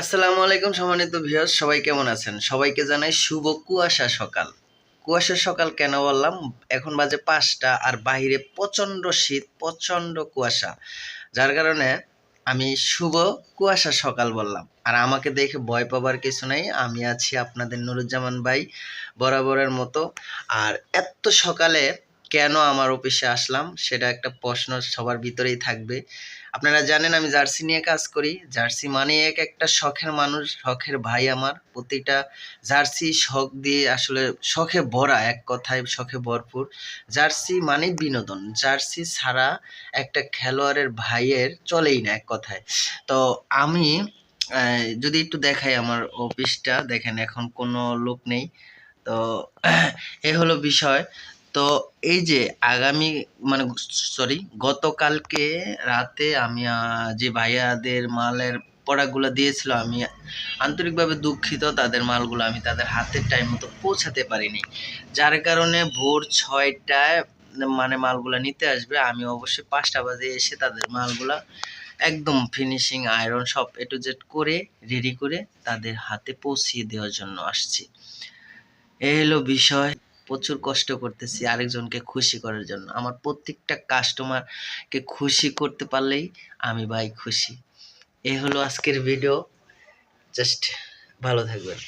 আসসালামু আলাইকুম সম্মানিত ভিউয়ার্স সবাই কেমন আছেন? সবাইকে জানাই শুভ কুয়াশা সকাল। কুয়াশা সকাল কেন বললাম? এখন বাজে পাঁচটা আর বাইরে প্রচণ্ড শীত, প্রচণ্ড কুয়াশা। যার কারণে আমি শুভ কুয়াশা সকাল বললাম। আর আমাকে দেখে ভয় পাবার কিছু নাই, আমি আছি আপনাদের নুরুজ্জামান ভাই বরাবরের মতো। আর এত সকালে কেন আমার অফিসে আসলাম সেটা একটা প্রশ্ন সবার ভিতরেই থাকবে। আপনারা জানেন আমি জার্সি নিয়ে কাজ করি। জার্সি মানে এক একটা শখের মানুষ, শখের ভাই আমার। প্রতিটা জার্সি শখ দিয়ে আসলে শখে ভরা, এক কথায় শখে ভরপুর। জার্সি মানে বিনোদন। জার্সি ছাড়া একটা খেলোয়াড়ের ভাইয়ের চলেই না, এক কথায়। তো আমি যদি একটু দেখাই আমার অফিসটা, দেখেন এখন কোনো লোক নেই। তো এ হলো বিষয়। তো এই যে আগামী মানে সরি গতকালকে রাতে আমি যে ভাইয়াদের মালের প্রোডাক্টগুলো দিয়েছিল, আমি আন্তরিকভাবে দুঃখিত, তাদের মালগুলো আমি তাদের হাতের টাইম মতো পৌঁছাতে পারিনি। যার কারণে ভোর ছয়টায় মানে মালগুলো নিতে আসবে। আমি অবশ্যই পাঁচটা বাজে এসে তাদের মালগুলা একদম ফিনিশিং আয়রন সব এ টু জেড করে রেডি করে তাদের হাতে পৌঁছিয়ে দেওয়ার জন্য আসছি। এই হলো বিষয়। প্রচুর কষ্ট করতেছি আরেকজনকে খুশি করার জন্য। আমার প্রত্যেকটা কাস্টমারকে খুশি করতে পারলেই আমি ভাই খুশি। এ হলো আজকের ভিডিও জাস্ট ভালো থাকবেন।